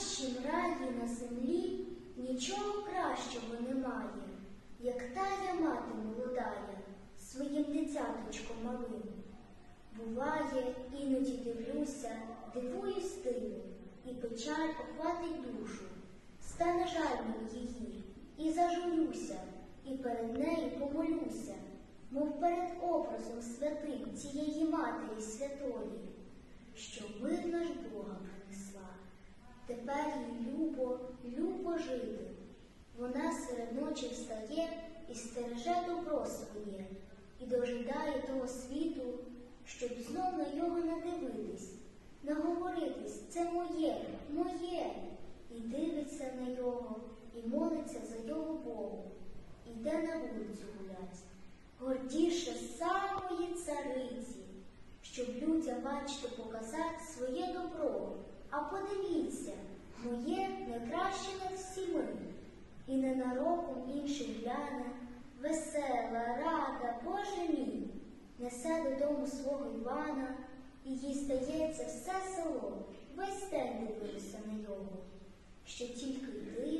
найкращім раї на землі нічого кращого немає, як тая мати молодая своїм дитяточком малим. Буває, іноді дивлюся, дивуюсь диву, і печаль охватить душу. Стане жаль її, і зажурюся, і перед нею помолюся, мов перед образом святим цієї матері святої, що мир наш Бога Тепер любо, любо жити. Вона серед ночі встає і стереже добро своє, і дожидає того світу, щоб знов на його надивитись, наговоритись, це моє, моє, і дивиться на його, і молиться за його Богу, іде на вулицю гулять, гордіше самої цариці, щоб людям, бачите, показати своє добро. А подивіться, моє найкраще над всіми, і ненароком інших гляне, весела, рада, Боже мій, несе додому свого Івана, і їй стається все село, весь день дивився на його, що тільки й дива там було,